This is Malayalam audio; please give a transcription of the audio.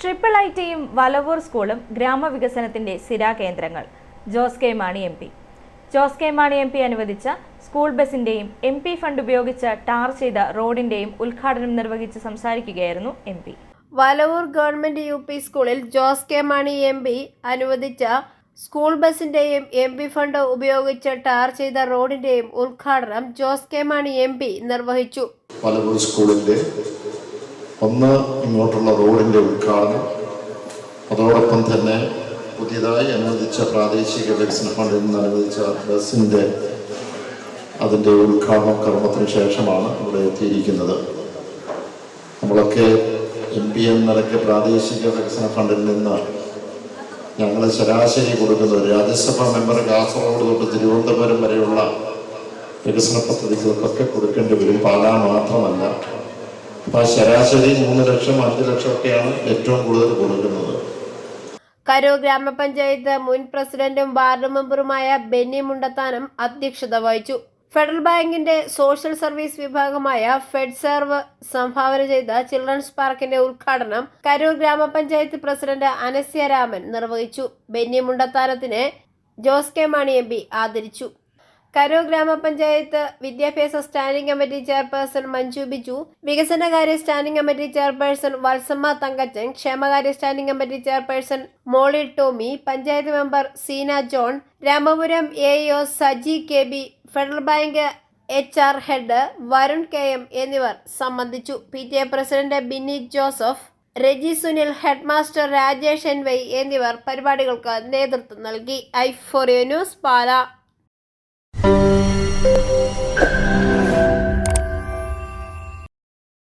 ട്രിപ്പിൾ ഐ ടിയും വലവൂർ സ്കൂളും ഗ്രാമവികസനത്തിന്റെ സ്ഥിരാകേന്ദ്രങ്ങൾ Jose K Mani M P. Jose K Mani M P അനുവദിച്ച സ്കൂൾ ബസിന്റെയും എം പി ഫണ്ട് ഉപയോഗിച്ച് ടാർ ചെയ്ത റോഡിന്റെയും ഉദ്ഘാടനം നിർവഹിച്ച് സംസാരിക്കുകയായിരുന്നു M P. Valavoor government U P സ്കൂളിൽ Jose K Mani M P അനുവദിച്ച സ്കൂൾ ബസിന്റെയും എം പി ഫണ്ട് ഉപയോഗിച്ച് ടാർ ചെയ്ത റോഡിന്റെയും ഉദ്ഘാടനം Jose K Mani M P നിർവഹിച്ചു. വലവൂർ സ്കൂളിന്റെ ഒന്ന് ഇങ്ങോട്ടുള്ള റോഡിന്റെ ഉദ്ഘാടനം. അതോടൊപ്പം തന്നെ പുതിയതായി അനുവദിച്ച പ്രാദേശിക വികസന ഫണ്ടിൽ നിന്ന് അനുവദിച്ച ബസ്സിന്റെ അതിന്റെ ഉദ്ഘാടന കർമ്മത്തിന് ശേഷമാണ് ഇവിടെ എത്തിയിരിക്കുന്നത്. നമ്മളൊക്കെ എം പി എന്ന നിലയ്ക്ക് പ്രാദേശിക വികസന ഫണ്ടിൽ നിന്ന് ഞങ്ങൾ ശരാശരി കൊടുക്കുന്നത് രാജ്യസഭാ മെമ്പർ കാസർഗോഡ് തൊട്ട് തിരുവനന്തപുരം വരെയുള്ള വികസന പദ്ധതികൾക്കൊക്കെ കൊടുക്കേണ്ടി വരും. പാലാ മാത്രമല്ല. അപ്പൊ ആ ശരാശരി മൂന്ന് ലക്ഷം അഞ്ച് ലക്ഷം ഒക്കെയാണ് ഏറ്റവും കൂടുതൽ കൊടുക്കുന്നത്. കരൂർ ഗ്രാമപഞ്ചായത്ത് മുൻ പ്രസിഡന്റും വാർഡ് മെമ്പറുമായ ബെന്നി മുണ്ടത്താനം അധ്യക്ഷത വഹിച്ചു. ഫെഡറൽ ബാങ്കിന്റെ സോഷ്യൽ സർവീസ് വിഭാഗമായ ഫെഡ് സെർവ് സംഭാവന ചെയ്ത ചിൽഡ്രൻസ് പാർക്കിന്റെ ഉദ്ഘാടനം കരൂർ ഗ്രാമപഞ്ചായത്ത് പ്രസിഡന്റ് അനസ്യ രാമൻ നിർവഹിച്ചു. Benny മുണ്ടത്താനത്തിനെ Jose K Mani M P ആദരിച്ചു. കരൂർ ഗ്രാമപഞ്ചായത്ത് വിദ്യാഭ്യാസ standing committee chairperson Manju Biju വികസനകാര്യ standing committee chairperson Valsamma Thankachan ക്ഷേമകാര്യ standing committee chairperson Molly Tomy panchayat member Seena John Ramapuram A O Saji K B federal bank H R head Varun K M എന്നിവർ സംബന്ധിച്ചു. P T A president Binny Joseph Reji Sunil headmaster Rajesh N Y എന്നിവർ പരിപാടികൾക്ക് നേതൃത്വം നൽകി. ഐ ഫോറിയോ ന്യൂസ് പാല.